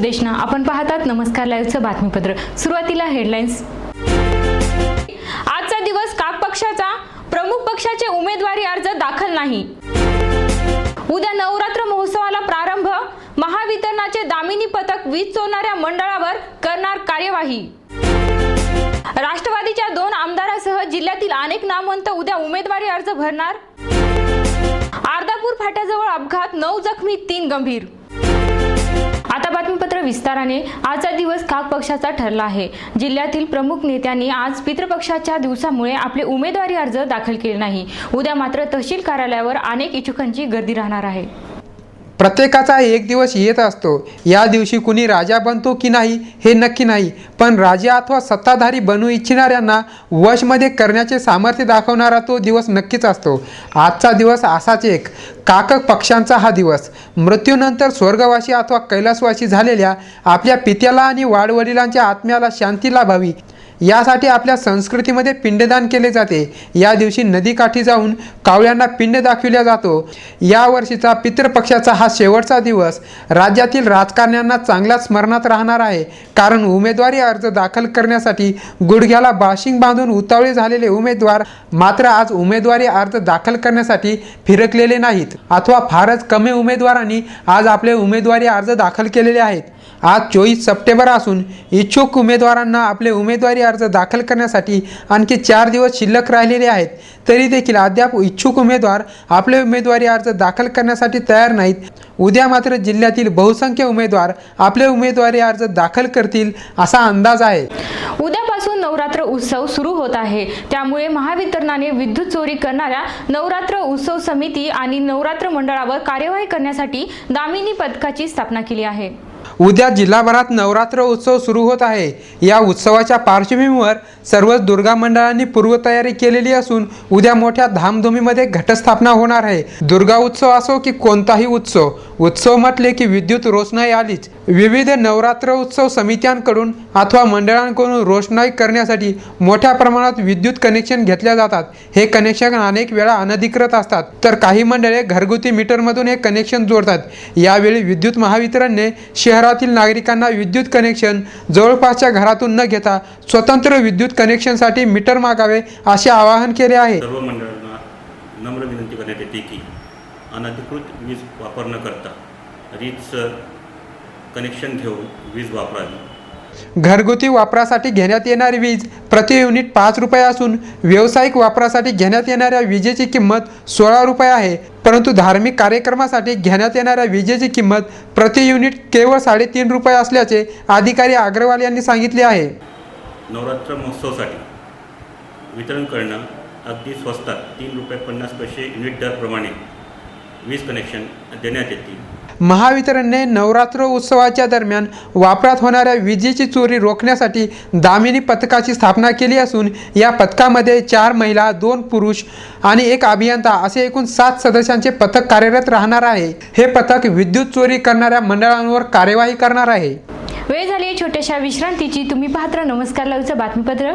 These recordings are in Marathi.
सुदेशना आपण पाहतात नमस्कार लाईव्हचं बातमीपत्र. सुरुवातीला हेडलाईन्स आजचा दिवस काक पक्षाचा. प्रमुख पक्षाचे उमेदवारी अर्ज दाखल नाही. उद्या नवरात्र महोत्सवाला प्रारंभ. महावितरणाचे दामिनी पथक वीज चोरणाऱ्या मंडळावर करणार कार्यवाही. राष्ट्रवादीच्या दोन आमदारासह जिल्ह्यातील अनेक नामवंत उद्या उमेदवारी अर्ज भरणार. अर्धापूर फाट्याजवळ अपघात नऊ जखमी तीन गंभीर. विस्ताराने आजचा दिवस खाक पक्षाचा ठरला आहे. जिल्ह्यातील प्रमुख नेत्यांनी आज पितृपक्षाच्या दिवसामुळे आपले उमेदवारी अर्ज दाखल केले नाही. उद्या मात्र तहसील कार्यालयावर अनेक इच्छुकांची गर्दी राहणार आहे. प्रत्येकाचा एक दिवस येत असतो. या दिवशी कुणी राजा बनतो की नाही हे नक्की नाही. पण राजा अथवा सत्ताधारी बनू इच्छिणाऱ्यांना वशमध्ये करण्याचे सामर्थ्य दाखवणारा तो दिवस नक्कीच असतो. आजचा दिवस असाच एक. काकक पक्षांचा हा दिवस. मृत्यूनंतर स्वर्गवासी अथवा कैलासवासी झालेल्या आपल्या पित्याला आणि वाडवडिलांच्या आत्म्याला शांती लाभावी. यासाठी आपल्या संस्कृतीमध्ये पिंडदान केले जाते. या दिवशी नदीकाठी जाऊन कावळ्यांना पिंड दाखविला जातो. या वर्षीचा पितृपक्षाचा हा शेवटचा दिवस. राज्यातील राजकारण्यांना चांगला स्मरणात राहणार आहे. कारण उमेदवारी अर्ज दाखल करण्यासाठी गुडघ्याला बाशिंग बांधून उतावळे झालेले उमेदवार मात्र आज उमेदवारी अर्ज दाखल करण्यासाठी फिरकलेले नाहीत. अथवा फारच कमी उमेदवारांनी आज आपले उमेदवारी अर्ज दाखल केलेले आहेत. आज चोवीस सप्टेंबर असून इच्छुक उमेदवारांना आपले उमेदवारी अर्ज दाखल करण्यासाठी आणखी चार दिवस शिल्लक राहिलेले आहेत. तरी देखील अद्याप इच्छुक उमेदवार आपले उमेदवारी अर्ज दाखल करण्यासाठी तयार नाहीत. उद्या मात्र जिल्ह्यातील बहुसंख्य उमेदवार आपले उमेदवारी अर्ज दाखल करतील असा अंदाज आहे. उद्यापासून नवरात्र उत्सव सुरू होत आहे. त्यामुळे महावितरणाने विद्युत चोरी करणाऱ्या नवरात्र उत्सव समिती आणि नवरात्र मंडळावर कार्यवाही करण्यासाठी दामिनी पथकाची स्थापना केली आहे. उद्या जिल्हाभरात नवरात्र उत्सव सुरू होत आहे. या उत्सवाच्या पार्श्वभूमीवर सर्वच दुर्गा मंडळांनी पूर्वतयारी केलेली असून उद्या मोठ्या धामधुमीमध्ये घटस्थापना होणार आहे. दुर्गा उत्सव असो की कोणताही उत्सव उत्सव म्हटले की विद्युत रोषणाई आलीच. विविध नवरात्र उत्सव समित्यांकडून अथवा मंडळांकडून रोषणाई करण्यासाठी मोठ्या प्रमाणात विद्युत कनेक्शन घेतल्या जातात. हे कनेक्शन अनेक वेळा अनधिकृत असतात. तर काही मंडळे घरगुती मीटरमधून हे कनेक्शन जोडतात. यावेळी विद्युत महावितरणने शहरातील नागरिकांना विद्युत कनेक्शन जवळपासच्या घरातून न घेता स्वतंत्र विद्युत कनेक्शनसाठी मीटर मागावे असे आवाहन केले आहे. सर्व मंडळांना नम्र विनंती करण्यात येते की अनधिकृत वीज वापर न करता रीतसर कनेक्शन घेऊन वीज वापरावी. घरगुती वापरासाठी घेण्यात येणारी वीज प्रति युनिट पाच रुपये असून व्यावसायिक वापरासाठी घेण्यात येणाऱ्या विजेची किंमत सोळा रुपये आहे. परंतु धार्मिक कार्यक्रमासाठी घेण्यात येणाऱ्या विजेची किंमत प्रति युनिट केवळ साडेतीन रुपये असल्याचे अधिकारी अग्रवाल यांनी सांगितले आहे. नवरात्र महोत्सवासाठी वितरण करणं अगदी स्वस्तात तीन रुपये पन्नास पैसे युनिट दरप्रमाणे वीज कनेक्शन देण्यात येतील महावितरणने नवरात्र उत्सवाच्या दरम्यान वापरात होणाऱ्या विजेची चोरी रोखण्यासाठी दामिनी पथकाची स्थापना केली असून या पथकामध्ये चार महिला दोन पुरुष आणि एक अभियंता असे एकूण सात सदस्यांचे पथक कार्यरत राहणार आहे. हे पथक विद्युत चोरी करणाऱ्या मंडळांवर कार्यवाही करणार आहे. वेळ झाली छोट्याशा विश्रांतीची. तुम्ही पाहत्र नमस्कार लाईव्हचं बातमीपत्र.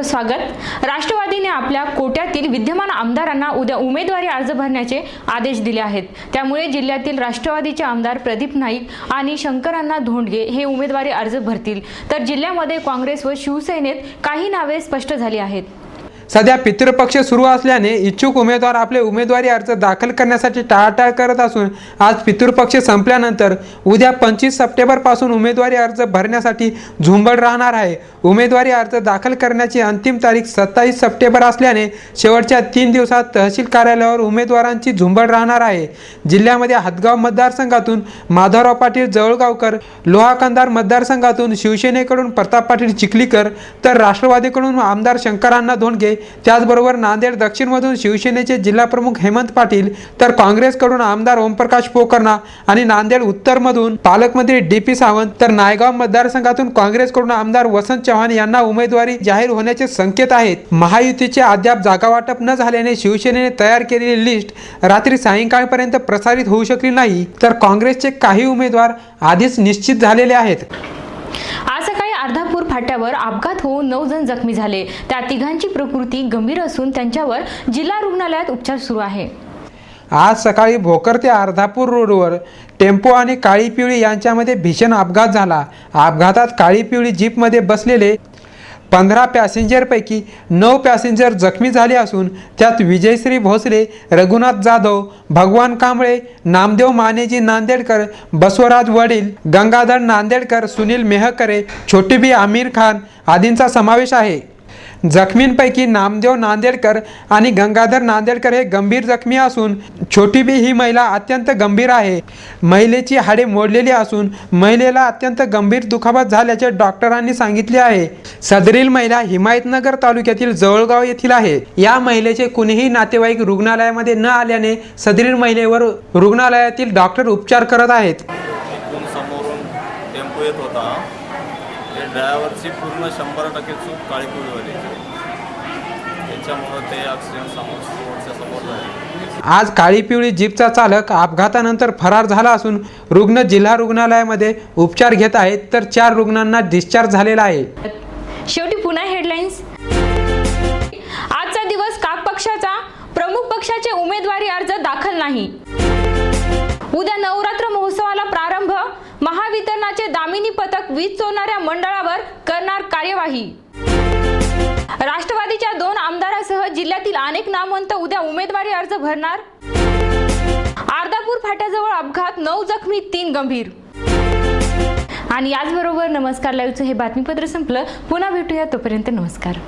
आपलं स्वागत. राष्ट्रवादीने आपल्या कोट्यातील विद्यमान आमदारांना उद्या उमेदवारी अर्ज भरण्याचे आदेश दिले आहेत. त्यामुळे जिल्ह्यातील राष्ट्रवादीचे आमदार प्रदीप नाईक आणि शंकरांना धोंडगे हे उमेदवारी अर्ज भरतील. तर जिल्ह्यामध्ये काँग्रेस व शिवसेनेत काही नावे स्पष्ट झाली आहेत. सध्या पितृपक्ष सुरू असल्याने इच्छुक उमेदवार आपले उमेदवारी अर्ज दाखल करण्यासाठी टाळाटाळ करत असून आज पितृपक्ष संपल्यानंतर उद्या पंचवीस सप्टेंबरपासून उमेदवारी अर्ज भरण्यासाठी झुंबड राहणार आहे. उमेदवारी अर्ज दाखल करण्याची अंतिम तारीख सत्तावीस सप्टेंबर असल्याने शेवटच्या तीन दिवसात तहसील कार्यालयावर उमेदवारांची झुंबड राहणार आहे. जिल्ह्यामध्ये हदगाव मतदारसंघातून माधवराव पाटील जवळगावकर लोहा कंधार मतदारसंघातून शिवसेनेकडून प्रताप पाटील चिखलीकर तर राष्ट्रवादीकडून आमदार शंकरांना धोंडगे त्याचबरोबर नांदेड दक्षिणमधून शिवसेनेचे जिल्हाप्रमुख हेमंत पाटील तर काँग्रेसकडून आमदार ओमप्रकाश पोकर्णा आणि नांदेड उत्तरमधून पालकमंत्री डी पी सावंत तर नायगाव मतदारसंघातून काँग्रेसकडून आमदार वसंत चव्हाण यांना उमेदवारी जाहीर होण्याचे संकेत आहेत. महायुतीचे अद्याप जागा वाटप न झाल्याने शिवसेनेने तयार केलेली लिस्ट रात्री सायंकाळपर्यंत प्रसारित होऊ शकली नाही. तर काँग्रेसचे काही उमेदवार आधीच निश्चित झालेले आहेत. आज फाट्यावर अपघात होऊन नऊ जण जखमी झाले. त्या तिघांची प्रकृती गंभीर असून त्यांच्यावर जिल्हा रुग्णालयात उपचार सुरू आहे. आज सकाळी भोकर ते अर्धापूर रोडवर टेम्पो आणि काळी पिवळी यांच्यामध्ये भीषण अपघात झाला. अपघातात काळी पिवळी जीपमध्ये बसलेले पंधरा पॅसेंजरपैकी नऊ पॅसेंजर जखमी झाले असून त्यात विजयश्री भोसले रघुनाथ जाधव भगवान कांबळे नामदेव मानेजी नांदेडकर बसवराज वडील गंगाधर नांदेडकर सुनील मेहकरे छोटीबी आमिर खान आदींचा समावेश आहे. जखमींपैकी नामदेव नांदेडकर आणि गंगाधर नांदेडकर हे गंभीर जखमी असून छोटीबी ही महिला अत्यंत गंभीर आहे. महिलेची हाडे मोडलेली असून महिलेला अत्यंत गंभीर दुखापत झाल्याचे डॉक्टरांनी सांगितले आहे. सदरील महिला हिमायतनगर तालुक्यातील जवळगाव येथील आहे. या महिलेचे कुणीही नातेवाईक रुग्णालयामध्ये न आल्याने सदरील महिलेवर रुग्णालयातील डॉक्टर उपचार करत आहेत. ड्रायव्हरची पूर्ण शंभर टक्के चूक काळीपुरीवाली त्याच्यामुळं ते ॲक्सिडेंट समोर समोरच्या समोर झाले. आज काळी पिवळी जीपचा चालक अपघातानंतर फरार झाला असून रुग्ण जिल्हा रुग्णालयामध्ये उपचार घेत आहेत तर चार रुग्णांना डिस्चार्ज झालेला आहे. शेवटी पुन्हा हेडलाईन्स आजचा दिवस काक पक्षाचा प्रमुख पक्षाचे उमेदवारी अर्ज दाखल नाही. उद्या नवरात्र महोत्सवाला प्रारंभ महावितरणाचे दामिनी पथक वीज चोरणाऱ्या मंडळावर करणार कार्यवाही. राष्ट्रवादीच्या दोन आमदारासह जिल्ह्यातील अनेक नामवंत उद्या उमेदवारी अर्ज भरणार? अर्धापूर फाट्याजवळ अपघात नऊ जखमी तीन गंभीर. आणि याचबरोबर नमस्कार लाईव्हचं हे बातमीपत्र संपलं. पुन्हा भेटूया तोपर्यंत नमस्कार.